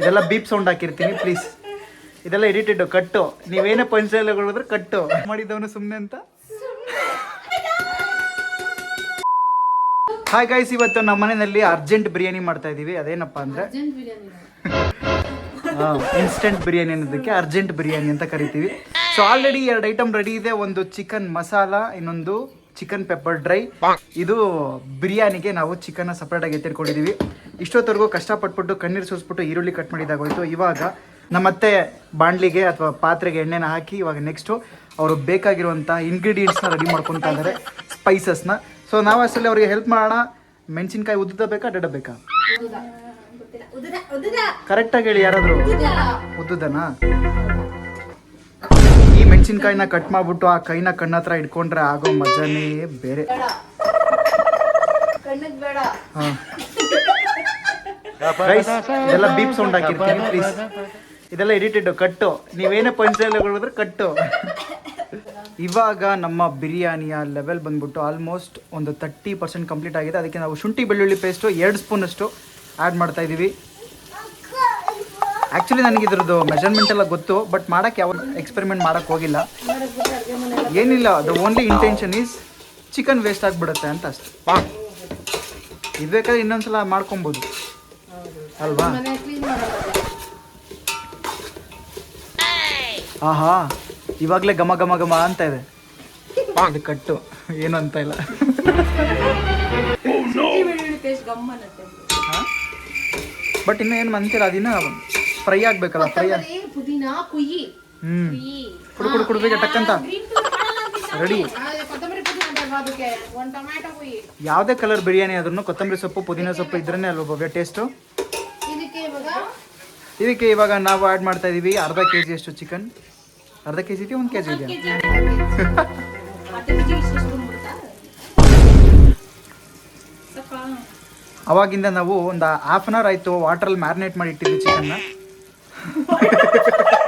ಇದೆಲ್ಲ beep sound ಹಾಕಿರ್ತೀನಿ please ಇದೆಲ್ಲ ಎಡಿಟೆಡ್ ಕಟ್ಟು ನೀವೇನೇ ಪಂಚಾಯತ್ಗಳಿದ್ರೆ ಕಟ್ಟು ಮಾಡಿದವನು ಸುಮ್ಮನೆ ಅಂತ. ಹಾಯ್ ಗಾಯ್ಸ್ ಇವತ್ತು ನಮ್ಮ ಮನೆಯಲ್ಲಿ ಅರ್ಜೆಂಟ್ ಬಿರಿಯಾನಿ ಮಾಡ್ತಾ ಇದೀವಿ. ಅದೇನಪ್ಪ ಅಂದ್ರೆ ಇನ್ಸ್ಟೆಂಟ್ ಬಿರಿಯಾನಿ ಅನ್ನೋದಕ್ಕೆ ಅರ್ಜೆಂಟ್ ಬಿರಿಯಾನಿ ಅಂತ ಕರಿತೀವಿ. ಸೊ ಆಲ್ರೆಡಿ ಎರಡು ಐಟಮ್ ರೆಡಿ ಇದೆ. ಒಂದು ಚಿಕನ್ ಮಸಾಲ ಇನ್ನೊಂದು ಚಿಕನ್ ಪೆಪ್ಪರ್ ಡ್ರೈ ಇದು ಬಿರಿಯಾನಿಗೆ ನಾವು ಚಿಕನ್ ಸಪ್ರೇಟ್ ಆಗಿ ಇಷ್ಟೊತ್ತವರೆಗೂ ಕಷ್ಟಪಟ್ಬಿಟ್ಟು ಕಣ್ಣೀರು ಸುರಿಸ್ಬಿಟ್ಟು ಈರುಳ್ಳಿ ಕಟ್ ಮಾಡಿದಾಗೋಯ್ತು ಇವಾಗ ನಮ್ಮತ್ತೆ ಬಾಣ್ಲಿಗೆ ಅಥವಾ ಪಾತ್ರೆಗೆ ಎಣ್ಣೆನ ಹಾಕಿ ಇವಾಗ ನೆಕ್ಸ್ಟು ಅವರು ಬೇಕಾಗಿರುವಂಥ ಇಂಗ್ರೀಡಿಯೆಂಟ್ಸ್ನ ರೆಡಿ ಮಾಡ್ಕೊತಾ ಇದ್ದಾರೆ ಸ್ಪೈಸಸ್ನ ಸೊ ನಾವು ಅಷ್ಟರಲ್ಲಿ ಅವ್ರಿಗೆ ಹೆಲ್ಪ್ ಮಾಡೋಣ. ಮೆಣಸಿನ್ಕಾಯಿ ಉದ್ದ ಬೇಕಾ ಡಡ ಬೇಕಾ? ಕರೆಕ್ಟಾಗಿ ಹೇಳಿ ಯಾರಾದರೂ. ಉದ್ದುದನಾ ಈ ಮೆಣಸಿನ್ಕಾಯಿನ ಕಟ್ ಮಾಡ್ಬಿಟ್ಟು ಆ ಕೈನ ಕಣ್ಣ ಹತ್ರ ಇಟ್ಕೊಂಡ್ರೆ ಆಗೋ ಮಜಾನೇ ಬೇರೆ. ಹಾ. Guys, ಇದೆಲ್ಲ ಬೀಪ್ ಸೌಂಡ್ ಹಾಕಿರ್ತೀನಿ ಪ್ಲೀಸ್ ಇದೆಲ್ಲ ಎಡಿಟೆಡ್ ಕಟ್ಟು ನೀವೇನೇ ಪಂಚಾಯತ್ಗಳಿದ್ರೆ ಕಟ್ಟು ಇವಾಗ ನಮ್ಮ ಬಿರಿಯಾನಿಯ ಲೆವೆಲ್ ಬಂದ್ಬಿಟ್ಟು ಆಲ್ಮೋಸ್ಟ್ ಒಂದು ತರ್ಟಿ ಪರ್ಸೆಂಟ್ ಕಂಪ್ಲೀಟ್ ಆಗಿದೆ. ಅದಕ್ಕೆ ನಾವು ಶುಂಠಿ ಬೆಳ್ಳುಳ್ಳಿ ಪೇಸ್ಟು ಎರಡು ಸ್ಪೂನಷ್ಟು ಆ್ಯಡ್ ಮಾಡ್ತಾ ಇದ್ದೀವಿ ಆ್ಯಕ್ಚುಲಿ ನನಗೆ ಇದ್ರದ್ದು ಮೆಷರ್ಮೆಂಟ್ ಎಲ್ಲ ಗೊತ್ತು ಬಟ್ ಮಾಡೋಕ್ಕೆ ಯಾವ ಎಕ್ಸ್ಪೆರಿಮೆಂಟ್ ಮಾಡೋಕ್ಕೆ ಹೋಗಿಲ್ಲ. ಏನಿಲ್ಲ the only intention is chicken waste ಆಗಿಬಿಡುತ್ತೆ ಅಂತ ಅಷ್ಟೆ. ಇದು ಬೇಕಾದ್ರೆ ಇನ್ನೊಂದ್ಸಲ ಮಾಡ್ಕೊಬೋದು. ಅಲ್ವಾ? ಆಹಾ ಇವಾಗಲೇ ಘಮ ಘಮ ಘಮ ಅಂತ ಇದೆ. ಅದು ಕಟ್ಟು ಏನು ಅಂತ ಇಲ್ಲ. ಬಟ್ ಇನ್ನು ಏನು ಅಂತೀರ ಅದಿನ ಫ್ರೈ ಆಗ್ಬೇಕಲ್ಲ ಫ್ರೈ ಹ್ಮ್. ಕುಡು ಕುಡು ಟಕ್ಕಂತ. ರೆಡಿ ಯಾವ್ದೇ ಕಲರ್ ಬಿರಿಯಾನಿ ಆದ್ರೂ ಕೊತ್ತಂಬರಿ ಸೊಪ್ಪು ಪುದೀನ ಸೊಪ್ಪು ಇದ್ರೇ ಅಲ್ವಾ ಭವ್ಯ ಟೇಸ್ಟು ಇವಾಗ ಇದಕ್ಕೆ ಇವಾಗ ನಾವು ಆ್ಯಡ್ ಮಾಡ್ತಾ ಇದ್ದೀವಿ ಅರ್ಧ ಕೆ ಜಿ ಅಷ್ಟು ಚಿಕನ್ ಅರ್ಧ ಕೆ ಜಿ ಇದೆಯಾ? ಒಂದು ಕೆ ಜಿ ಇದೆಯಾ? ಅವಾಗಿಂದ ನಾವು ಒಂದು ಹಾಫ್ ಅನ್ ಅವರ್ ಆಯಿತು ವಾಟ್ರಲ್ಲಿ ಮ್ಯಾರಿನೇಟ್ ಮಾಡಿ ಇಟ್ಟಿದ್ವಿ ಚಿಕನ್ನ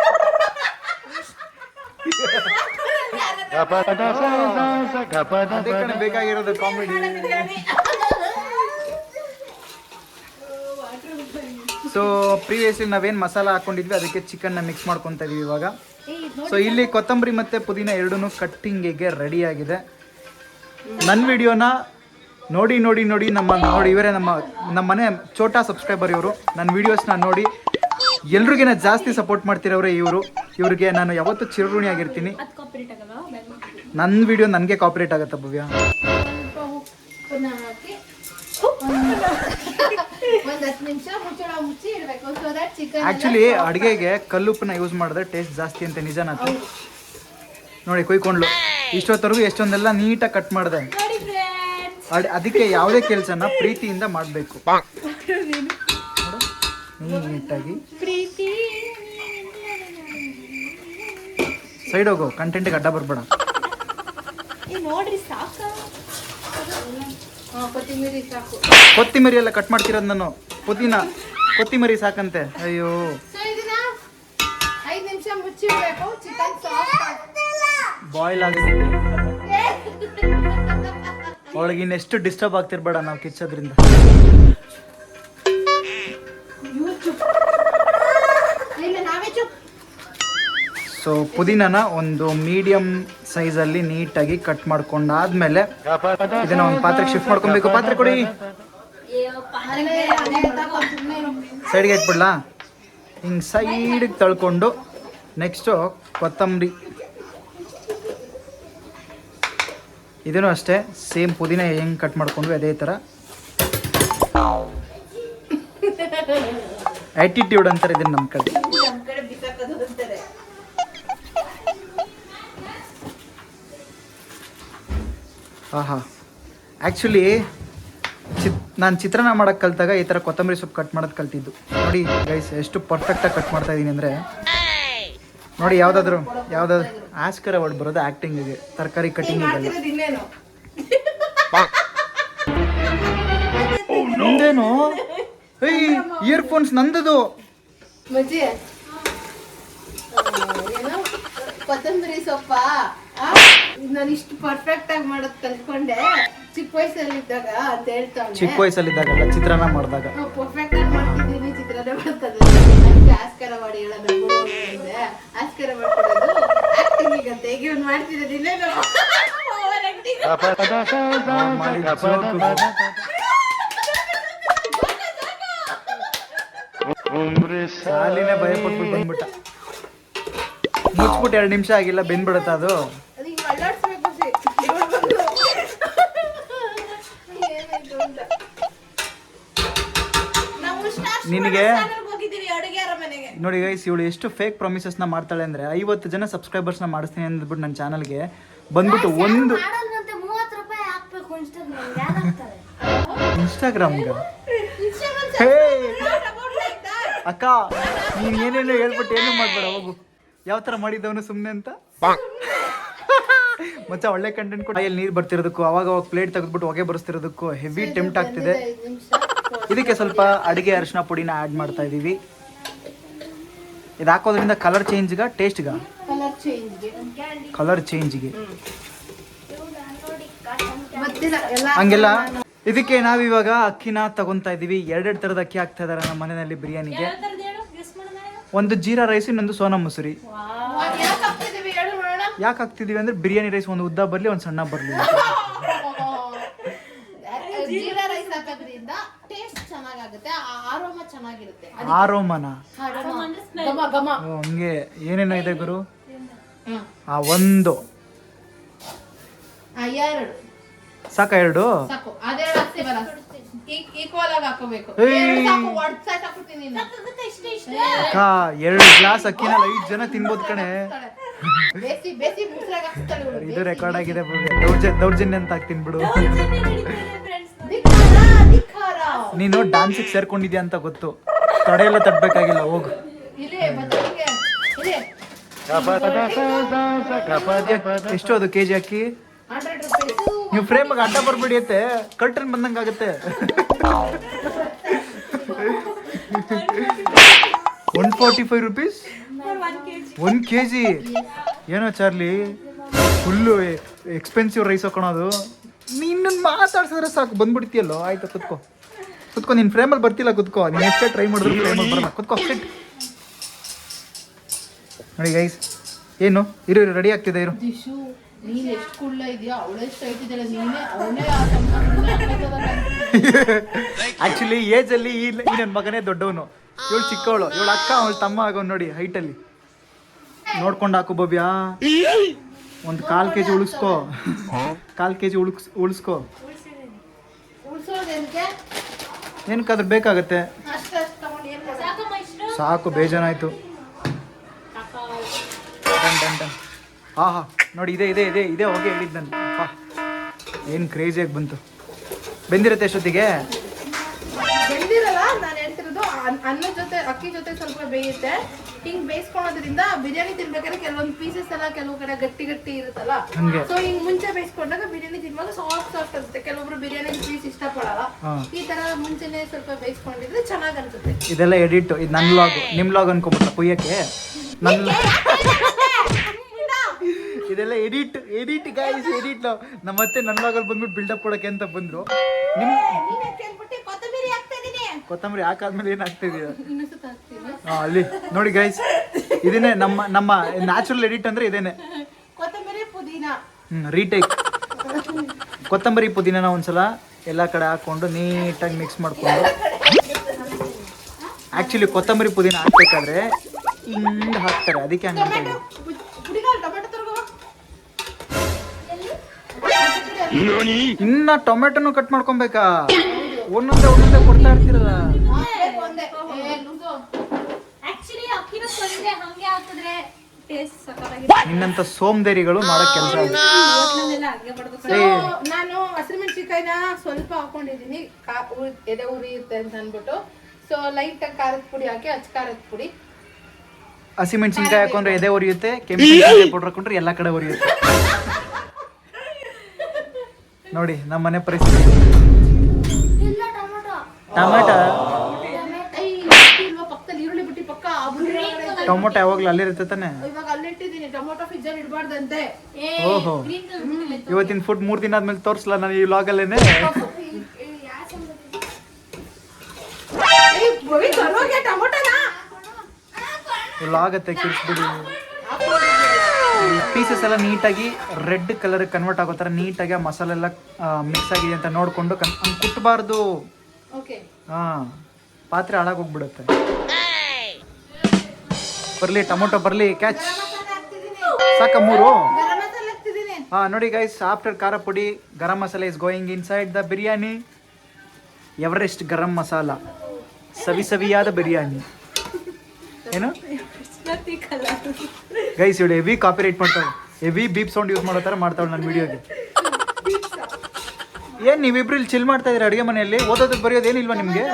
ಅದೇ ಕಡೆ ಬೇಕಾಗಿರೋದು ಕಾಮಿಡಿ ಸೊ ಪ್ರೀವಿಯಸ್ಲಿ ನಾವೇನು ಮಸಾಲ ಹಾಕೊಂಡಿದ್ವಿ ಅದಕ್ಕೆ ಚಿಕನ್ನ ಮಿಕ್ಸ್ ಮಾಡ್ಕೊತಾ ಇದೀವಿ ಇವಾಗ. ಸೊ ಇಲ್ಲಿ ಕೊತ್ತಂಬರಿ ಮತ್ತು ಪುದೀನ ಎರಡೂ ಕಟ್ಟಿಂಗಿಗೆ ರೆಡಿಯಾಗಿದೆ ನನ್ನ ವಿಡಿಯೋನ ನೋಡಿ ನೋಡಿ ನೋಡಿ ನಮ್ಮ ನೋಡಿ ಇವರೇ ನಮ್ಮ ನಮ್ಮ ಮನೆ ಚೋಟಾ ಸಬ್ಸ್ಕ್ರೈಬರ್ ಇವರು. ನನ್ನ ವಿಡಿಯೋಸ್ನ ನೋಡಿ ಎಲ್ರಿಗಿನ ಜಾಸ್ತಿ ಸಪೋರ್ಟ್ ಮಾಡ್ತಿರೋರೆ ಇವರು. ಇವರಿಗೆ ನಾನು ಯಾವತ್ತೂ ಚಿರಋಣಿ ಆಗಿರ್ತೀನಿ. ನನ್ನ ವಿಡಿಯೋ ನನಗೆ ಕಾಪರೇಟ್ ಆಗುತ್ತೆ ಭವ್ಯ. ಆ್ಯಕ್ಚುಲಿ ಅಡುಗೆಗೆ ಕಲ್ಲುಪ್ಪನ್ನ ಯೂಸ್ ಮಾಡಿದ್ರೆ ಟೇಸ್ಟ್ ಜಾಸ್ತಿ ಅಂತ ನಿಜನಾ ನೋಡಿ ಕುಯ್ಕೊಂಡ್ಲು. ಇಷ್ಟೊತ್ತರೆಗೂ ಎಷ್ಟೊಂದೆಲ್ಲ ನೀಟಾಗಿ ಕಟ್ ಮಾಡಿದೆ. ನೋಡಿ ಫ್ರೆಂಡ್ಸ್ ಅಡ್ ಅದಕ್ಕೆ ಯಾವುದೇ ಕೆಲಸನ ಪ್ರೀತಿಯಿಂದ ಮಾಡಬೇಕು. ನೀಟಾಗಿ. ಪ್ರೀತಿ. ಸೈಡ್ ಹೋಗು ಕಂಟೆಂಟ್ಗೆ ಅಡ್ಡ ಬರಬೇಡ. ನೋಡ್ರಿ ಸಾಕ? ಸಾಕು. ಕೊತ್ತಿಮರಿ ಎಲ್ಲ ಕಟ್ ಮಾಡ್ತಿರೋದು ನಾನು. ಪುದೀನ. ಕೊತ್ತಿಮರಿ ಸಾಕಂತೆ. ಅಯ್ಯೋ. ಸೊ ಇದನ್ನ ಐದ್ ನಿಮಿಷ ಮುಚ್ಚಿಡ್ಬೇಕು. ಚಿಕನ್ ಸಾಫ್ಟ್ ಬಾಯ್ಲ್ ಆಗಿದೆ ಅವಳಿಗೆ ಇನ್ನೆಷ್ಟು ಡಿಸ್ಟರ್ಬ್ ಆಗ್ತಿರ್ಬೇಡ ನಾವು ಕಿಚ್ಚೋದ್ರಿಂದ. ಸೊ ಪುದೀನನ ಒಂದು ಮೀಡಿಯಂ ಸೈಜಲ್ಲಿ ನೀಟಾಗಿ ಕಟ್ ಮಾಡ್ಕೊಂಡಾದ್ಮೇಲೆ ಇದನ್ನ ಒಂದು ಪಾತ್ರೆಗೆ ಶಿಫ್ಟ್ ಮಾಡ್ಕೊಬೇಕು. ಪಾತ್ರೆ ಕೊಡಿ. ಸೈಡ್ಗೆ ಇಟ್ಬಿಡ್ಲಾ ಹಿಂಗೆ ಸೈಡಿಗೆ ತಳ್ಕೊಂಡು ನೆಕ್ಸ್ಟು ಕೊತ್ತಂಬರಿ. ಇದನ್ನು ಅಷ್ಟೇ ಸೇಮ್ ಪುದೀನ ಹೆಂಗೆ ಕಟ್ ಮಾಡ್ಕೊಂಡ್ವಿ ಅದೇ ಥರ ಆ್ಯಟಿಟ್ಯೂಡ್ ಅಂತಾರೆ ಇದನ್ನು ನಮ್ ಕಡೆ ಬಿಸಾಕೋದು ಅಂತಾರೆ ಆಹಾ. ಆ್ಯಕ್ಚುಲಿ ಚಿತ್ ನಾನು ಚಿತ್ರಾನ್ನ ಮಾಡೋಕ್ಕೆ ಕಲ್ತಾಗ ಈ ಥರ ಕೊತ್ತಂಬರಿ ಸೊಪ್ಪು ಕಟ್ ಮಾಡೋದು ಕಲ್ತಿದ್ದು. ನೋಡಿ ಗೈಸ್ ಎಷ್ಟು ಪರ್ಫೆಕ್ಟಾಗಿ ಕಟ್ ಮಾಡ್ತಾ ಇದ್ದೀನಿ ಅಂದರೆ ನೋಡಿ ಯಾವುದಾದ್ರು ಯಾವುದಾದ್ರು ಆಸ್ಕರ ಅವಾರ್ಡ್ ಬರೋದು ಆ್ಯಕ್ಟಿಂಗಿಗೆ ತರಕಾರಿ ಕಟಿಂಗಿಗೆಲ್ಲ ಮುಂದೇನು ಏಯ್ ಇಯರ್ಫೋನ್ಸ್ ನಂದದು. ಕೊತ್ತಂಬರಿ ಸೊಪ್ಪ? ನಾನು ಇಷ್ಟು ಪರ್ಫೆಕ್ಟ್ ಆಗಿ ಮಾಡೋದ್ ಕಲ್ತ್ಕೊಂಡೆ. ಚಿಕ್ಕ ವಯಸ್ಸಲ್ಲಿ ಇದ್ದಾಗ ಅಂತ ಚಿಕ್ಕ ವಯಸ್ಸಲ್ಲಿದ್ದಾಗಲ್ಲ ಚಿತ್ರಾನ್ನ ಮಾಡಿದಾಗ. ಪರ್ಫೆಕ್ಟ್ ಆಗಿ ಮಾಡ್ತಿದ್ದೀನಿ ಚಿತ್ರಾನ್ನ ಮಾಡ್ತಾರೆ ಅದಕ್ಕೆ ಆಸ್ಕಾರ ಮಾಡಿ ಹೇಳೋಣ ಬಿಡು ಅಂದೆ. ಆಸ್ಕಾರ ಮಾಡ್ಕೊಡೋದು ಆಕ್ಟಿಂಗ್ ಈಗ ಹೇಗೆ ಒಂದು. ಸಾಲಿನೇ ಬಂದ್ಬಿಟ್ಟ. ಮುಚ್ಬಿಟ್ಟು ಎರಡು ನಿಮಿಷ ಆಗಿಲ್ಲ ಬೆಂದ್ಬಿಡುತ್ತ ಅದು. ನಿನಗೆ- ನೋಡಿ ಗೈಸ್ ಇವಳು ಎಷ್ಟು ಫೇಕ್ ಪ್ರಾಮಿಸಸ್ನ ಮಾಡ್ತಾಳೆ ಅಂದ್ರೆ ಐವತ್ತು ಜನ ಸಬ್ಸ್ಕ್ರೈಬರ್ಸ್ನ ಮಾಡಿಸ್ತೀನಿ ಅಂದ್ಬಿಟ್ಟು ನನ್ನ ಚಾನಲ್ಗೆ ಬಂದ್ಬಿಟ್ಟು ಒಂದು ಇನ್ಸ್ಟಾಗ್ರಾಮ್ ಇನ್ಸ್ಟಾಗ್ರಾಮ್ಗೆ ಹೇ! ಅಕ್ಕ ನೀನ್ ಏನೇನು ಹೇಳ್ಬಿಟ್ಟು ಏನು ಮಾಡ್ಬೇಡ ಹೋಗು. ಯಾವ ತರ ಮಾಡಿದವನು ಸುಮ್ಮನೆ ಅಂತ? ಮತ್ತೆ ಒಳ್ಳೆ ಕಂಟೆಂಟ್ ಕೂಡ. ಇಲ್ಲಿ ನೀರು ಬರ್ತಿರೋದಕ್ಕೂ ಅವಾಗ ಅವಾಗ ಪ್ಲೇಟ್ ತೆಗೆದ್ಬಿಟ್ಟು ಹೊಗೆ ಬರ್ಸ್ತಿರೋದಕ್ಕೂ ಹೆವಿ ಟೆಂಪ್ಟ್ ಆಗ್ತಿದೆ. ಇದಕ್ಕೆ ಸ್ವಲ್ಪ ಅಡಿಗೆ ಅರಿಶಿನ ಪುಡಿನ ಆ್ಯಡ್ ಮಾಡ್ತಾ ಇದೀವಿ ಇದು ಹಾಕೋದ್ರಿಂದ ಕಲರ್ ಚೇಂಜ್ಗ ಟೇಸ್ಟ್ಗ ಕಲರ್ ಚೇಂಜ್ಗೆ ಕಲರ್ ಚೇಂಜ್ಗೆ ಹಂಗೆಲ್ಲ? ಇದಕ್ಕೆ ನಾವಿವಾಗ ಅಕ್ಕಿನ ತಗೊಂತಾ ಇದೀವಿ ಎರಡೆರಡು ಥರದ ಅಕ್ಕಿ ಹಾಕ್ತಾ ಇದಾರೆ ನಮ್ಮ ಮನೆಯಲ್ಲಿ ಬಿರಿಯಾನಿಗೆ. ಒಂದು ಜೀರಾ ರೈಸ್ ಇನ್ನೊಂದು ಸೋನಾ ಮುಸುರಿ. ಯಾಕೆ ಹಾಕ್ತಿದೀವಿ ಅಂದ್ರೆ ಬಿರಿಯಾನಿ ರೈಸ್ ಒಂದು ಉದ್ದ ಬರಲಿ ಒಂದು ಸಣ್ಣ ಬರಲಿ ಜೀರಾ ರೈಸ್ ಹಾಕೋದ್ರಿಂದ ಟೇಸ್ಟ್ ಚೆನ್ನಾಗಾಗುತ್ತೆ ಆ ಆರೋಮ ಚೆನ್ನಾಗಿರುತ್ತೆ ಆರೋಮನ ಓ, ಹಂಗೆ ಏನೇನೋ ಇದೆ ಗುರು. ಆ ಒಂದು. ಆ ಎರಡು. ಸಾಕ ಎರಡು? ಸಾಕು. ಅದೆರಡು ಹಾಕ್ತೀವಲ್ಲ ಈಕ್ವಲ್ ಆಗಿ ಹಾಕೋಬೇಕು. ಏಯ್. ಎರಡು ಸಾಕು ಒಡ್ ಸೈಡ್ ಹಾಕ್ಬಿಡ್ತೀನಿ ನೀನು. ಅಕ್ಕ ಎರಡು ಗ್ಲಾಸ್ ಅಕ್ಕಿನಲ್ಲಿ ಐದು ಜನ ತಿನ್ಬೋದು ಕಣೆ. ಬೇಸಿ ಬೇಸಿ ಮುಸ್ರಾಗ ಹಾಕ್ತಾಳೆ ಇವಳು. ಇದು ರೆಕಾರ್ಡ್ ಆಗಿದೆ ಬಿಡು. ದೌರ್ಜನ್ಯ ದೌರ್ಜನ್ಯ ಅಂತ ಹಾಕ್ತೀನಿ ಬಿಡು. ನೀನು ಡಾನ್ಸಿಗೆ ಸೇರ್ಕೊಂಡಿದ್ಯಾ ಅಂತ ಗೊತ್ತು. ತೊಡೆ ಎಲ್ಲ ತಡ್ಬೇಕಾಗಿಲ್ಲ ಹೋಗು. ಇಲ್ಲಿ. ಬದಲಿಗೆ ಇಲ್ಲಿ ಎಷ್ಟು ಅದು ಕೆ ಜಿ ಅಕ್ಕಿ ನೀವು ಫ್ರೇಮ್ಗೆ ಅಡ್ಡ ಬರ್ಬಿಡಿಯತ್ತೆ ಕರ್ಟನ್ ಬಂದಂಗೆ ಆಗುತ್ತೆ. One forty five rupees one K G ಏನೋ ಚಾರ್ಲಿ? ಫುಲ್ಲು ಎಕ್ಸ್ಪೆನ್ಸಿವ್ ರೈಸ್ ಹಾಕೊಳೋದು ನೀನು ಮಾತಾಡ್ಸಿದ್ರೆ ಸಾಕು ಬಂದ್ಬಿಡ್ತೀಯಲ್ಲೋ? ಆಯ್ತಾ ಕುತ್ಕೋ. ಕುತ್ಕೋ ಫ್ರೇಮ್ ಫ್ರೇಮಲ್ಲಿ ಬರ್ತಿಲ್ಲ ಕುತ್ಕೋ. ನೀನು ಎಷ್ಟೇ ಟ್ರೈ ಮಾಡಿದ್ರು ಫ್ರೇಮಲ್ಲಿ ಬರಲ್ಲ. ಕುತ್ಕೋ ಸಿಟ್ ನೋಡಿ ಗೈಸ್ ಏನು? ಇರು ಇರು ರೆಡಿ ಆಗ್ತಿದೆ ಇರು. ನೀನ್ ಎಷ್ಟು ಕುಳ್ಳ ಇದೆಯಾ? ಅವಳೆಷ್ಟು ಹೈಟ್ ಇದ್ದಾಳೆ ನೀನೇ ಅವನೇ ಆ ಸಂಬಂಧನ ಆಕ್ಚುಲಿ ಏಜ್ ಅಲ್ಲಿ ಈ ಈ ನನ್ನ ಮಗನೇ ದೊಡ್ಡವನು. ಇವಳು ಚಿಕ್ಕವಳು. ಇವಳು ಅಕ್ಕ ಅವಳು ತಮ್ಮ ಆಗೋನ್ ನೋಡಿ ಹೈಟ್ ಅಲ್ಲಿ. ನೋಡ್ಕೊಂಡು ಹಾಕು ಬಬ್ಯಾ ಒಂದು ಕಾಲ್ ಕೆಜಿ ಉಳಿಸ್ಕೋ. ಕಾಲ್ ಕೆಜಿ ಉಳಿಸ್ ಉಳಿಸ್ಕೋ. ಏನಕ್ಕಾದ್ರೂ ಬೇಕಾಗತ್ತೆ? ಸಾಕು ಬೇಜಾನಾಯ್ತು ಹಾ ಹಾ ನೋಡಿ ಇದೆ ಇದೆ ಇದೆ ಇದೆ ಹೋಗಿ ಹೇಳಿದ್ದು ನಾನು. ಅಪ್ಪ ಏನು ಕ್ರೇಜಿಯಾಗಿ ಬಂತು. ಬೆಂದಿರತ್ತೆ ಎಷ್ಟೊತ್ತಿಗೆ? ಬೆಂದಿರಲ್ಲ ನಾನು ಹೇಳ್ತಿರೋದು ಅನ್ನ ಜೊತೆ ಅಕ್ಕಿ ಜೊತೆ ಸ್ವಲ್ಪ ಬೇಯುತ್ತೆ. ಹಿಂಗ್ ಬೇಯಿಸ್ಕೊಳೋದ್ರಿಂದ ಬಿರಿಯಾನಿ ತಿನ್ಬೇಕಾದ್ರೆ ಕೆಲವೊಂದು ಪೀಸಸ್ ಎಲ್ಲ ಕೆಲವು ಕಡೆ ಗಟ್ಟಿ ಗಟ್ಟಿ ಇರುತ್ತಲ್ಲ. ಸೊ ಹಿಂಗ್ ಮುಂಚೆ ಬೇಯಿಸ್ಕೊಂಡಾಗ ಬಿರಿಯಾನಿ ತಿನ್ನುವಾಗ ಸಾಫ್ಟ್ ಸಾಫ್ಟ್ ಅನ್ಸುತ್ತೆ ಕೆಲವೊಬ್ರು ಬಿರಿಯಾನಿ ಪೀಸ್ ಇಷ್ಟಪಡಲ್ಲ. ಈ ತರ ಮುಂಚೆನೆ ಸ್ವಲ್ಪ ಬೇಯಿಸ್ಕೊಂಡಿದ್ರೆ ಚೆನ್ನಾಗಿ ಅನ್ಸುತ್ತೆ ಇದೆಲ್ಲ ಎಡಿಟ್ ಇದು ನನ್ನ ಲಾಗ್ ನಿಮ್ಮ ಲಾಗ್ ಅನ್ಕೊಬಿಟ್ಟ ಕುಯ್ಯಕ್ಕೆ ನನ್ನ ಇದೆಲ್ಲ ಎಡಿಟ್ ಎಡಿಟ್ ಗಾಯ್ಸ್ ಎಡಿಟ್ ನಮ್ಮ ಮತ್ತೆ ನನ್ನ ಲಾಗಲ್ಲಿ ಬಂದ್ಬಿಟ್ಟು ಬಿಲ್ಡಪ್ ಕೊಡಕ್ಕೆ ಅಂತ ಬಂದ್ರು. ನಿಮ್ ಕೊತ್ತಂಬರಿ ಹಾಕಾದ್ಮೇಲೆ ಏನ್ ಆಗ್ತಿದೀಯ ಹಾಂ ಅಲ್ಲಿ. ನೋಡಿ ಗೈಸ್ ಇದೇನೇ ನಮ್ಮ ನಮ್ಮ ನ್ಯಾಚುರಲ್ ಎಡಿಟ್ ಅಂದ್ರೆ ಇದೇನೆ ಹ್ಮ್ ರೀಟೇಕ್ ಕೊತ್ತಂಬರಿ ಪುದೀನ ಒಂದ್ಸಲ ಎಲ್ಲ ಕಡೆ ಹಾಕೊಂಡು ನೀಟಾಗಿ ಮಿಕ್ಸ್ ಮಾಡಿಕೊಂಡು. ಆಕ್ಚುಲಿ ಕೊತ್ತಂಬರಿ ಪುದೀನ ಹಾಕ್ಬೇಕಾದ್ರೆ ಹಿಂಗ್ ಹಾಕ್ತಾರೆ ಅದಕ್ಕೆ ಹಂಗೆ ಅಂತ ಇನ್ನ ಟೊಮೆಟೊನು ಕಟ್ ಮಾಡ್ಕೊಬೇಕಾ? ಒಂದೊಂದೇ ಒಂದೊಂದೇ ಕೊಡ್ತಾ ಇರ್ತೀರಲ್ಲ ಒಂದೇ ಏ ಲೂಸು ಆಕ್ಚುಲಿ ಅಕ್ಕಿನ ತೊಳೆದ್ರೆ ಹಂಗೆ ಹಾಕಿದ್ರೆ ಟೇಸ್ಟ್ ನಿನ್ನಂತ ಸೋಂಬೇರಿಗಳು ಮಾಡೋ ಕೆಲಸ. ಹೋಟ್ಲಲ್ಲೆಲ್ಲ ಹಂಗೆ ಬಡ್ದು So, ನಾನು ಹಸಿಮೆಣಸಿಕಾಯಿನ ಸ್ವಲ್ಪ ಹಾಕೊಂಡಿದ್ದೀನಿ. ಕಾ- ಉ- ಎದೆ ಉರಿ ಇರುತ್ತೆ ಅಂತ ಅನ್ಬಿಟ್ಟು ಸೊ ಲೈಟ್ ಆಗಿ ಖಾರದ ಪುಡಿ ಹಾಕಿ ಅಚ್ಚ ಖಾರದ ಪುಡಿ. ಹಸಿಮೆಣಸಿನ್ಕಾಯಿ ಹಾಕೊಂಡ್ರೆ ಎದೆ ಉರಿಯುತ್ತೆ ಕೆಂಪು ಪೌಡರ್ ಹಾಕೊಂಡ್ರೆ ಎಲ್ಲ ಕಡೆ ಉರಿಯುತ್ತೆ. ನೋಡಿ ನಮ್ಮ ಮನೆ ಪರಿಸ್ಥಿತಿ. ಟೊಮೆಟೊ. ಟೊಮೊಟೊ ಟೊಮೆಟೊ ಐ, ಇಷ್ಟು ಇಲ್ವಾ ಪಕ್ಕದಲ್ಲಿ ಈರುಳ್ಳಿ ಬಿಟ್ಟು ಪಕ್ಕ ಆ ಬುಡಿ ಒಳಗಡೆ ಇದೆ. ಟೊಮೊಟೊ ಯಾವಾಗ್ಲೂ ಅಲ್ಲಿರುತ್ತೆ ತಾನೆ? ಇವಾಗ ಅಲ್ಲಿಟ್ಟಿದ್ದೀನಿ ಟೊಮೊಟೊ ಫ್ರಿಜ್ ಅಲ್ಲಿ ಇಡಬಾರ್ದಂತೆ ಓಹೋ. ಇವತ್ತಿನ ಫುಡ್ ಮೂರ್ ದಿನ ಆದ್ಮೇಲೆ ತೋರಿಸ್ಲಾ ನಾನು ಈ ಲಾಗಲ್ಲೇನೆ ಲಾಗತ್ತೆ ಕಿರಿಸ್ಬಿಡಿ ಪೀಸಸ್ ಎಲ್ಲ ನೀಟಾಗಿ ರೆಡ್ ಕಲರ್ ಕನ್ವರ್ಟ್ ಆಗೋ ಥರ ನೀಟಾಗಿ ಆ ಮಸಾಲೆ ಎಲ್ಲ ಮಿಕ್ಸ್ ಆಗಿದೆ ಅಂತ ನೋಡಿಕೊಂಡು ಕನ್ ಕುಟ್ಟಬಾರ್ದು. ಹಾಂ ಪಾತ್ರೆ ಹಾಳಾಗೋಗ್ಬಿಡುತ್ತೆ ಬರಲಿ, ಟೊಮೊಟೊ ಬರಲಿ ಕ್ಯಾಚ್. ಸಾಕ ಮೂರು? ಹಾ, ನೋಡಿ ಗೈಸ್ ಆಫ್ಟರ್ ಖಾರ ಪುಡಿ, garam masala is going inside the biryani Everest garam masala. ಸವಿ ಸವಿಯಾದ ಬಿರಿಯಾನಿ ಏನು? ಗೈಸ್ ಇವಳು ಹೆವಿ ಕಾಪಿ ರೈಟ್ ಮಾಡ್ತಾಳೆ. ಹೆವಿ ಬೀಪ್ ಸೌಂಡ್ ಯೂಸ್ ಮಾಡೋ ಥರ ಮಾಡ್ತಾಳೆ ನನ್ನ ವಿಡಿಯೋಗೆ ಏನು ನೀವಿಬ್ರು ಇಲ್ಲಿ ಚಿಲ್ ಮಾಡ್ತಾ ಇದ್ದೀರಾ ಅಡುಗೆ ಮನೆಯಲ್ಲಿ? ಓದೋದಕ್ಕೆ ಬರೆಯೋದೇನಿಲ್ವಾ ನಿಮಗೆ?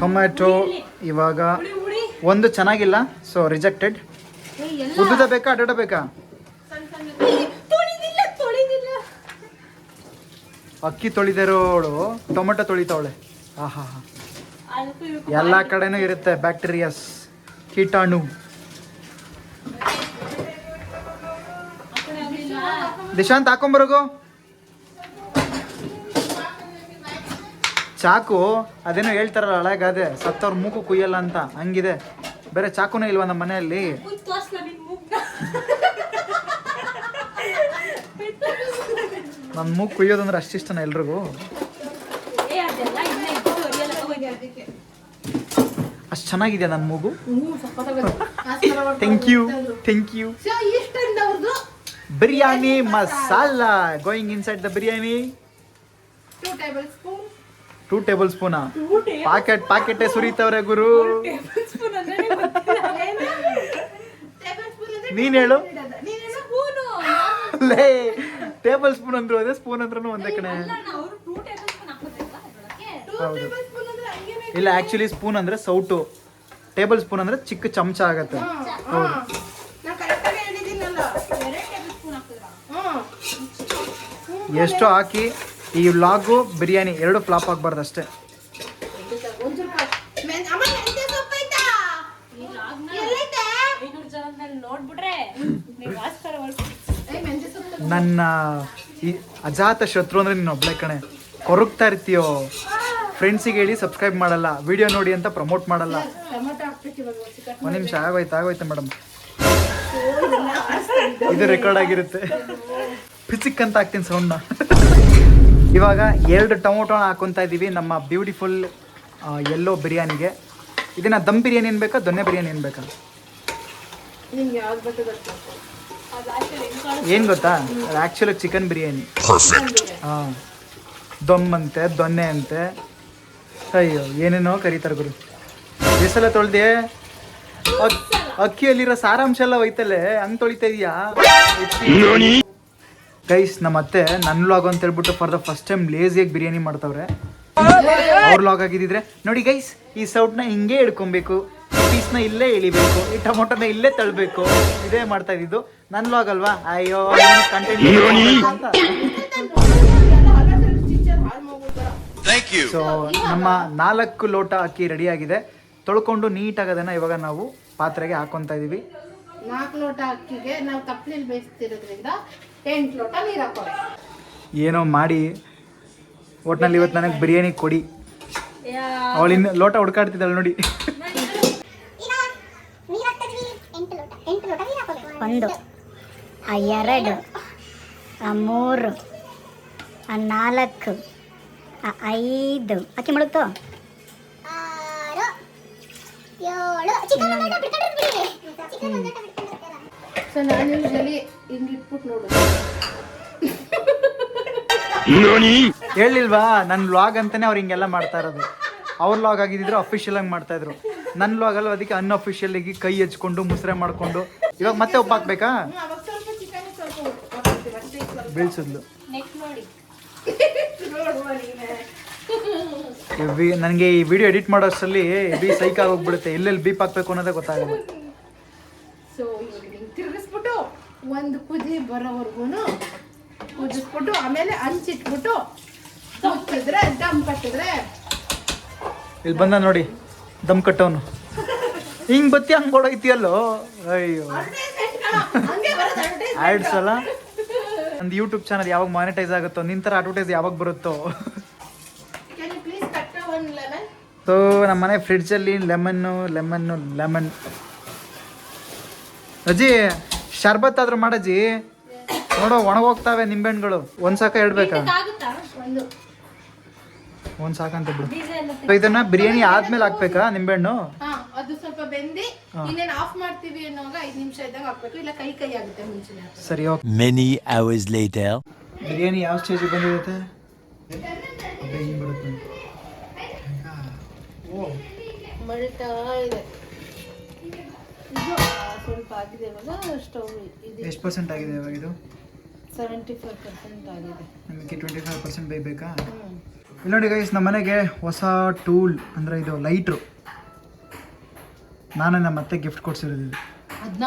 ಟೊಮ್ಯಾಟೊ ಇವಾಗ ಒಂದು ಚೆನ್ನಾಗಿಲ್ಲ ಸೊ ರಿಜೆಕ್ಟೆಡ್ ಉದ್ದುದ ಬೇಕಾ ಅಡ್ಡ ಬೇಕಾ? ಅಕ್ಕಿ ತೊಳಿದಿರೋಳು ಟೊಮೆಟೊ ತೊಳಿತಾವಳೆ. ಆಹಾ. ಹಾ ಎಲ್ಲ ಕಡೆನೂ ಇರುತ್ತೆ ಬ್ಯಾಕ್ಟೀರಿಯಾಸ್ ಕೀಟಾಣು. ದಿಶಾಂತ್ ಹಾಕೊಂಬರೋಗು ಚಾಕು ಅದೇನೋ ಹೇಳ್ತಾರಲ್ಲ ಹಳೆಗಾದೆ ಸತ್ತವ್ರ ಮೂಗು ಕುಯ್ಯಲ್ಲ ಅಂತ ಹಂಗಿದೆ. ಬೇರೆ ಚಾಕುನೇ ಇಲ್ವಾ ನಮ್ಮ ಮನೆಯಲ್ಲಿ? ನನ್ನ ಮೂಗು ಕುಯ್ಯೋದಂದ್ರೆ ಅಷ್ಟಿಷ್ಟನ ಎಲ್ರಿಗೂ. ಅಷ್ಟು ಚೆನ್ನಾಗಿದೆ ನನ್ನ ಮೂಗು? Thank you thank you biryani masala. Going inside the biryani two tablespoon two table ಸ್ಪೂನಾ ಪಾಕೆಟ್ ಪಾಕೆಟೇ ಸುರಿತವ್ರೆ ಗುರು. ನೀನ್ ಹೇಳು. ಲೇ ಟೇಬಲ್ ಸ್ಪೂನ್ ಅಂದ್ರು ಅದೇ ಸ್ಪೂನ್ ಅಂದ್ರೂ ಒಂದೇ ಕಣೆ. ಹೌದು ಟೂ ಟೇಬಲ್ ಸ್ಪೂನ್ ಹಾಕೋದ್ರಲ್ಲ ಅದ್ರೊಳಗೆ ಟೇಬಲ್ ಸ್ಪೂನ್ ಅಂದ್ರೆ ಹಂಗೇನೆ ಇಲ್ಲ ಆಕ್ಚುಲಿ ಸ್ಪೂನ್ ಅಂದ್ರೆ ಸೌಟು. ಟೇಬಲ್ ಸ್ಪೂನ್ ಅಂದ್ರೆ ಚಿಕ್ಕ ಚಮಚ ಆಗತ್ತೆ. ಹೌದು. ಎಷ್ಟು ಹಾಕಿ. ಈ ವ್ಲಾಗು ಬಿರಿಯಾನಿ ಎರಡು ಫ್ಲಾಪ್ ಆಗಬಾರ್ದು ಅಷ್ಟೇ. ನನ್ನ ಈ ಅಜಾತ ಶತ್ರು ಅಂದ್ರೆ ನೀನು ಒಬ್ಳೆ ಕಣೆ. ಕೊರಗ್ತಾ ಇರ್ತೀಯೋ? ಫ್ರೆಂಡ್ಸಿಗೆ ಹೇಳಿ ಸಬ್ಸ್ಕ್ರೈಬ್ ಮಾಡಲ್ಲ. ವಿಡಿಯೋ ನೋಡಿ ಅಂತ ಪ್ರಮೋಟ್ ಮಾಡಲ್ಲ. ಒಂದು ನಿಮಿಷ, ಆಗೋಯ್ತು ಆಗೋಯ್ತು ಮೇಡಮ್ ಇದು ರೆಕಾರ್ಡ್ ಆಗಿರುತ್ತೆ. ಪಿಚಿಕ್ ಅಂತ ಹಾಕ್ತೀನಿ ಸೌಂಡ್ನ ಇವಾಗ ಎರಡು ಟೊಮೊಟೊನ ಹಾಕೊತಾ ಇದ್ದೀವಿ ನಮ್ಮ ಬ್ಯೂಟಿಫುಲ್ ಎಲ್ಲೋ ಬಿರಿಯಾನಿಗೆ. ಇದನ್ನ ದಮ್ ಬಿರಿಯಾನಿ ಅನ್ಬೇಕಾ ದೊನ್ನೆ ಬಿರಿಯಾನಿ ಏನು ಬೇಕಾ ಬೇಕು ಏನು ಗೊತ್ತಾ? ಅದು ಆ್ಯಕ್ಚುಲಿ ಚಿಕನ್ ಬಿರಿಯಾನಿ. ಹಾಂ. ದಮ್ ಅಂತೆ ದೊನ್ನೆ ಅಂತೆ. ಅಯ್ಯೋ ಏನೇನೋ ಕರೀತಾರೆ ಗುರು. ಎಷ್ಟೆಲ್ಲ ತೊಳ್ದೆ ಅಕ್- ಅಕ್ಕಿಯಲ್ಲಿರೋ ಸಾರಾಂಶ ಎಲ್ಲ ಹೋಯ್ತಲ್ಲೇ? ಹಂಗ್ ತೊಳಿತಾ ಇದೀಯಾ? ಗೈಸ್ ನಮ್ಮ ಅತ್ತೆ ನನ್ನ ಲಾಗ್ ಅಂತ ಹೇಳ್ಬಿಟ್ಟು ಫಾರ್ ದ ಫಸ್ಟ್ ಟೈಮ್ ಲೇಸಿಯಾಗಿ ಬಿರಿಯಾನಿ ಮಾಡ್ತವ್ರೆ. ಅವ್ರ ಲಾಗ್ ಆಗಿದ್ದಿದ್ರೆ ನೋಡಿ ಗೈಸ್ ಈ ಸೌಟ್ನ ಹಿಂಗೆ ಹಿಡ್ಕೊಬೇಕು ಪೀಸ್ನ ಇಲ್ಲೇ ಇಳಿಬೇಕು ಈ ಟೊಮೊಟೊನ ಇಲ್ಲೇ ತಳ್ಬೇಕು. ಇದೇ ಮಾಡ್ತಾ ಇದ್ದಿದ್ದು. ನನ್ನ ಲಾಗ್ ಅಲ್ವಾ? ಅಯ್ಯೋ. ಸೊ ನಮ್ಮ ನಾಲ್ಕು ಲೋಟ ಅಕ್ಕಿ ರೆಡಿ ಆಗಿದೆ. ತೊಳ್ಕೊಂಡು ನೀಟಾಗಿ ಅದನ್ನ ಇವಾಗ ನಾವು ಪಾತ್ರೆಗೆ ಹಾಕೊಂತ ಇದೀವಿ. ನಾಲ್ಕು ಲೋಟ ಅಕ್ಕಿಗೆ ನಾವು ತಪ್ಪಲಿಲ್ ಬೇಯಿಸ್ತಿರೋದ್ರಿಂದ ಎಂಟು ಲೋಟ ನೀರು ಹಾಕೋಣ ಏನೋ ಮಾಡಿ ಒಟ್ನಲ್ಲಿ ಇವತ್ತು ನನಗೆ ಬಿರಿಯಾನಿ ಕೊಡಿ. ಯಾ, ಅವಳು ಇನ್ನು ಲೋಟ ಹುಡ್ಕಾಡ್ತಿದ್ದಾಳೆ ನೋಡಿ. ಒಂದು ಆ ಎರಡು ಆ ಮೂರು ಆ ನಾಲ್ಕು ಆ ಐದು. ಅಕ್ಕಿ ಮುಳುಗ್ತು? ಸೊ ನಾನು ಯೂಶಲಿ ಹಿಂಗೆ ಇಟ್ಬಿಟ್ಟು ನೋಡು ಹೇಳಿಲ್ವಾ? ನನ್ನ ವ್ಲಾಗ್ ಅಂತಾನೆ ಅವ್ರು ಹಿಂಗೆಲ್ಲ ಮಾಡ್ತಾ ಇರೋದು. ಅವ್ರ ಲಾಗ್ ಆಗಿದ್ರು ಅಫಿಷಿಯಲ್ ಆಗಿ ಮಾಡ್ತಾ ಇದ್ರು. ನನ್ನ ಲಾಗ್ ಅಲ್ಲ ಅದಕ್ಕೆ ಅನ್ಅಫಿಷಿಯಲ್ ಆಗಿ ಕೈ ಹಚ್ಕೊಂಡು ಮುಸ್ರೆ ಮಾಡ್ಕೊಂಡು. ಇವಾಗ ಮತ್ತೆ ಉಪ್ಪು ಹಾಕ್ಬೇಕಾ. ಬೀಳ್ಸಿದ್ಲು. ನನಗೆ ಈ ವಿಡಿಯೋ ಎಡಿಟ್ ಮಾಡೋ ಅಷ್ಟರಲ್ಲಿ ಬಿ ಸೈಕ್ ಆಗೋಗ್ಬಿಡುತ್ತೆ ಎಲ್ಲೆಲ್ಲಿ ಬೀಪ್ ಹಾಕ್ಬೇಕು ಅನ್ನೋದೇ ಗೊತ್ತಾಗಲ್ಲ ಸೊ ಇವಾಗ ಹಿಂಗೆ ತಿರುಗಿಸ್ಬಿಟ್ಟು ಒಂದು ಕುದಿ ಬರೋವರೆಗೂ ಕುದಿಸ್ಬಿಟ್ಟು ಆಮೇಲೆ ಹಂಚಿಟ್ಬಿಟ್ಟು ಮುಚ್ಚಿದ್ರೆ ದಮ್ ಕಟ್ಟಿದ್ರೆ. ಇಲ್ಲಿ ಬಂದ ನೋಡಿ ದಮ್ ಕಟ್ಟವನು ಹಿಂಗ್ ಬತ್ತಿ ಹಂಗ್ ಕೊಡೋಯ್ತಿಯಲ್ಲೋ ಅಯ್ಯೋ. ಆಡ್ಸ್ ಅಲ್ಲ ಒಂದು ಯೂಟ್ಯೂಬ್ ಚಾನಲ್ ಯಾವಾಗ ಮಾನಿಟೈಸ್ ಆಗುತ್ತೋ ನಿನ್ ಥರ ಅಡ್ವರ್ಟೈಸ್ ಯಾವಾಗ ಬರುತ್ತೋ? ಸೊ ನಮ್ಮ ಮನೆ ಫ್ರಿಡ್ಜಲ್ಲಿ ಲೆಮನ್ನು ಲೆಮನ್ನು ಲೆಮನ್ ಅಜ್ಜಿ ಶರ್ಬತ್ ಆದ್ರೂ ಮಾಡಜ್ಜಿ? ನೋಡು ಒಣಗೋಗ್ತಾವೆ ನಿಂಬೆಹಣ್ಣುಗಳು. ಒಂದ್ ಸಾಕ ಇಡ್ಬೇಕಾ ಒಂದು. ಒಂದ್ ಸಾಕಂತ ಬಿಡು. ಇದನ್ನ ಬಿರಿಯಾನಿ ಆದ್ಮೇಲೆ ಹಾಕ್ಬೇಕಾ ನಿಂಬೆಹಣ್ಣು? ಹಾ ಅದು ಸ್ವಲ್ಪ ಬೆಂದಿ ಇನ್ನೇನ್ ಆಫ್ ಮಾಡ್ತೀವಿ ಅನ್ನೋವಾಗ ಐದ್ ನಿಮಿಷ ಇದ್ದಾಗ ಹಾಕ್ಬೇಕು. ಇಲ್ಲ ಕೈ ಕೈ ಆಗುತ್ತೆ ಮುಂಚೆನೆ ಸರಿ okay. Hours later later. Biryani ಯಾವ ಸ್ಟೇಜ್ ಬಂದಿರುತ್ತೆ? ಬರುತ್ತೆ. ಇದು ಸ್ಟವ್ ಎಷ್ಟು ಪರ್ಸೆಂಟ್ ಆಗಿದೆ ಇವಾಗ ಇದು? ಸೆವೆಂಟಿ ಫೈವ್ ಪರ್ಸೆಂಟ್ ಆಗಿದೆ. ನಮಗೆ ಟ್ವೆಂಟಿ ಫೈವ್ ಪರ್ಸೆಂಟ್ ಬೇಯಬೇಕಾ ಹ್ಮ್. ಇಲ್ಲಿ ನೋಡಿ ಗೈಸ್ ನಮ್ಮ ಮನೆಗೆ ಹೊಸ ಟೂಲ್ ಅಂದರೆ ಇದು ಲೈಟ್ರು ನಾನೇ ನಮ್ಮ ಮತ್ತೆ ಗಿಫ್ಟ್ ಕೊಡ್ಸಿರೋದು ಇದು. ಅದನ್ನ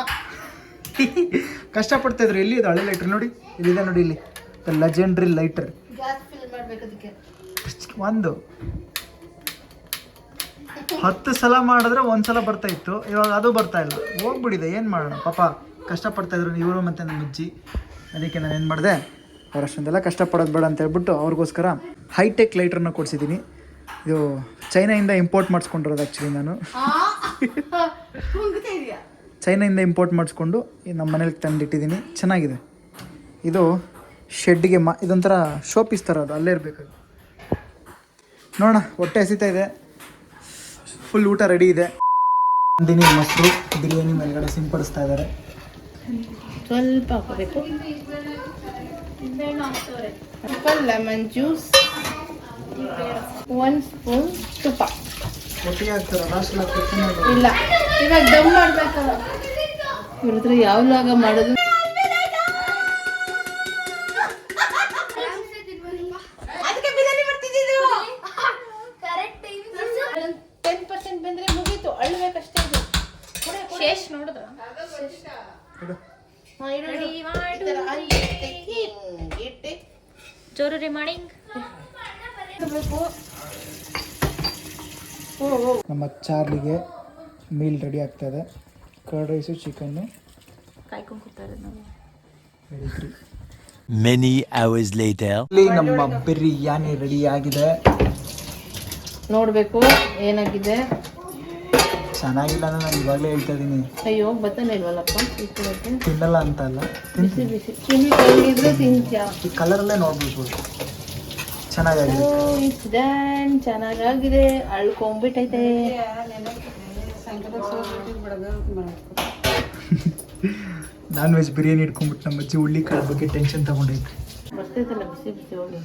ಕಷ್ಟಪಡ್ತಾ ಇದ್ರು ಎಲ್ಲಿ ಇದು ಹಳೆ ಲೈಟ್ರ್ ನೋಡಿ? ಇಲ್ಲಿದೆ ನೋಡಿ ಇಲ್ಲಿ. ದ ಲೆಜೆಂಡ್ರಿ ಲೈಟರ್ ಒಂದು. ಹತ್ತು ಸಲ ಮಾಡಿದ್ರೆ ಒಂದು ಸಲ ಬರ್ತಾ ಇತ್ತು. ಇವಾಗ ಅದು ಬರ್ತಾ ಇಲ್ಲ. ಹೋಗ್ಬಿಡಿದೆ ಏನು ಮಾಡೋಣ? ಪಾಪ ಕಷ್ಟಪಡ್ತಾ ಇದ್ರು ಇವರು ಮತ್ತು ನಮ್ಮ ಅಜ್ಜಿ. ಅದಕ್ಕೆ ನಾನು ಏನು ಮಾಡಿದೆ? ಅವ್ರು ಅಷ್ಟೊಂದೆಲ್ಲ ಕಷ್ಟಪಡೋದು ಬೇಡ ಅಂತ ಹೇಳ್ಬಿಟ್ಟು ಅವ್ರಿಗೋಸ್ಕರ ಹೈಟೆಕ್ ಲೈಟ್ರನ್ನ ಕೊಡಿಸಿದ್ದೀನಿ. ಇದು ಚೈನಾಯಿಂದ ಇಂಪೋರ್ಟ್ ಮಾಡಿಸ್ಕೊಂಡಿರೋದು ಆ್ಯಕ್ಚುಲಿ ನಾನು. ಚೈನಾಯಿಂದ ಇಂಪೋರ್ಟ್ ಮಾಡಿಸ್ಕೊಂಡು ನಮ್ಮ ಮನೇಲಿ ತಂದಿಟ್ಟಿದ್ದೀನಿ. ಚೆನ್ನಾಗಿದೆ. ಇದು ಶೆಡ್ಗೆ ಮಾ ಇದೊಂಥರ ಶೋ ಪೀಸ್ ಥರ ಅದು. ಅಲ್ಲೇ ಇರಬೇಕು ನೋಡೋಣ, ಹೊಟ್ಟೆ ಹಸಿತಾ ಇದೆ. ಫುಲ್ ಊಟ ರೆಡಿ ಇದೆ. ನಂದಿನಿ ಮೊಸರು ಬಿರಿಯಾನಿ ಮೇಲ್ಗಡೆ ಸಿಂಪಡಿಸ್ತಾ ಇದ್ದಾರೆ. ಸ್ವಲ್ಪ ಹಾಕಬೇಕು. ಸ್ವಲ್ಪ ಲೆಮನ್ ಜ್ಯೂಸ್ ಒನ್ ಸ್ಪೂನ್ ತುಪ್ಪ. ಒಟ್ಟಿಗೆ ಹಾಕ್ತಾರೆ? ಲಾಸ್ಟ್ ಇಲ್ಲ ಇವಾಗ ದಮ್ ಮಾಡ್ಬೇಕಲ್ಲ ಇವ್ರ ಹತ್ರ ಯಾವ ಲಾಗ ಮಾಡೋದು ಅದಕ್ಕೆ ಬಿರಿಯಾನಿ ಮಾಡ್ತಿದ್ದು ಟೆನ್ ಪರ್ಸೆಂಟ್ ಬಂದ್ರೆ ಮುಗೀತು ಅಳ್ಬೇಕಷ್ಟೇ ಇದು ಕೊಡೆ, ಕೊಡೆ. ಶೇಷ್ ನೋಡಿದ್ರ ಹಾ, ಇಡು, ಇಡು. Ready, one, ಈ ಥರ ಅಲ್ಲಿ ಇಟ್ಟೆ, ಹಿಂಗ್ ಇಟ್ಟೆ. ಜೋರು ರೀ ಮಾಡಿಂಗ್ ಇಡ್ಬೇಕು. ಓ ಓ ನಮ್ಮ ಚಾರ್ಲಿಗೆ ಮೀಲ್ ರೆಡಿ ಆಗ್ತಾ ಇದೆ ಕರ್ಡ್ ರೈಸು ಚಿಕನ್ನು. ಮೆನಿ ಕೂತಾರೆ ನಾವು. Many hours later. ಇಲ್ಲಿ ನಮ್ಮ ಬಿರಿಯಾನಿ ರೆಡಿ ಆಗಿದೆ. ನೋಡಬೇಕು ಏನಾಗಿದೆ? ಚೆನ್ನಾಗಿಲ್ಲ ಅಂದ್ರೆ ನಾನು ಇವಾಗಲೇ ಹೇಳ್ತಾ ಇದ್ದೀನಿ ಅಯ್ಯೋ ಬತ್ತಾನೆ ಇಲ್ವಲ್ಲಪ್ಪ ತಿನ್ನಲ್ಲ ಅಂತ ಅಲ್ಲ. ಬಿಸಿ ಬಿಸಿ. ಕೈಲಿದ್ರೆ ತಿಂತ್ಯಾ? ಈ ಕಲರಲ್ಲೇ ನೋಡ್ಬಿಡ್ಬೋದು. ಚೆನ್ನಾಗಾಗಿದೆ. ಇಟ್ಸ್ ಡನ್ ಚೆನ್ನಾಗಾಗಿದೆ. ಅಳ್ಕೊಂಬಿಟ್ಟೈತೆ ನಾನ್ ವೆಜ್ ಬಿರಿಯಾನಿ ಇಟ್ಕೊಂಡ್ಬಿಟ್ಟು ನಮ್ಮ ಅಜ್ಜಿ ಹುಳ್ಳಿ ಕಾಳು ಬಗ್ಗೆ ಟೆನ್ಷನ್ ತಗೊಂಡೈತೆ. ಬರ್ತೈತಲ್ಲ ಬಿಸಿ ಬಿಸಿ ಹೋಗಿ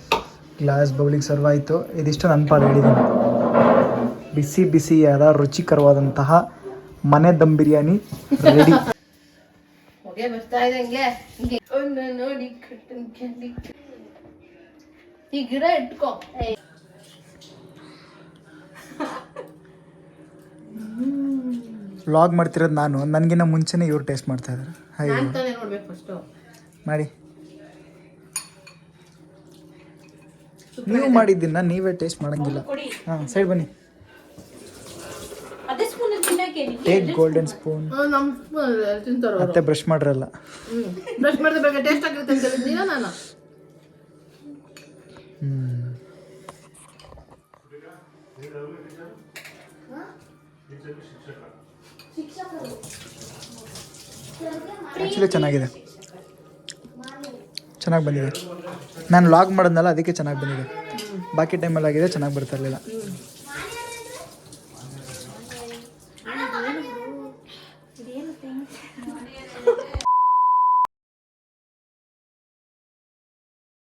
ಗ್ಲಾಸ್ ಬೌಲಿಗೆ ಸರ್ವ್ ಆಯಿತು. ಇದಿಷ್ಟು ನನ್ನ ಪಾಲು ಹೇಳಿದ್ದೀನಿ ಬಿಸಿ ಬಿಸಿಯಾದ ರುಚಿಕರವಾದಂತಹ ಮನೆ ದಮ್ ಬಿರಿಯಾನಿ ರೆಡಿ ಬರ್ತಾ ಇದೆ ಹಂಗೆ. ನೋಡಿ ಈ ಗಿಡ ಇಟ್ಕೋ. ವ್ಲಾಗ್ ಮಾಡ್ತಿರೋದು ನಾನು. ನನಗಿನ್ನ ಮುಂಚೆನೇ ಇವ್ರು ಟೇಸ್ಟ್ ಮಾಡ್ತಾ ಇದ್ದಾರೆ ನಾನ್ ತಾನೇ ನೋಡ್ಬೇಕು ಫಸ್ಟು ಮಾಡಿ. ನೀವು ಮಾಡಿದ್ದನ್ನ ನೀವೇ ಟೇಸ್ಟ್ ಮಾಡಂಗಿಲ್ಲ. ಹಾಂ ಸೈಡ್ ಬನ್ನಿ. ಅದೇ ಸ್ಪೂನ್ ತಿನ್ನಕ್ಕೆ ಟೇಕ್ ಗೋಲ್ಡನ್ ಸ್ಪೂನ್ ತಿಂತಾರ ಮತ್ತೆ ಬ್ರಷ್ ಮಾಡ್ರಲ್ಲ. ಬ್ರಷ್ ಮಾಡಿದ್ರೆ ಬೇಗ ಟೇಸ್ಟ್ ಆಗಿರುತ್ತೆ ಅಂತ ಹೇಳಿದ್ದೀನ ನಾನು? ಆ್ಯಕ್ಚುಲಿ ಚೆನ್ನಾಗಿದೆ. ಚೆನ್ನಾಗಿ ಬಂದಿದೆ. ನಾನು ಲಾಗ್ ಮಾಡೋದ್ನಲ್ಲ, ಅದಕ್ಕೆ ಚೆನ್ನಾಗಿ ಬಂದಿದೆ. ಬಾಕಿ ಟೈಮಲ್ಲಿ ಆಗಿದೆ ಚೆನ್ನಾಗಿ ಬರ್ತಾ ಇರಲಿಲ್ಲ.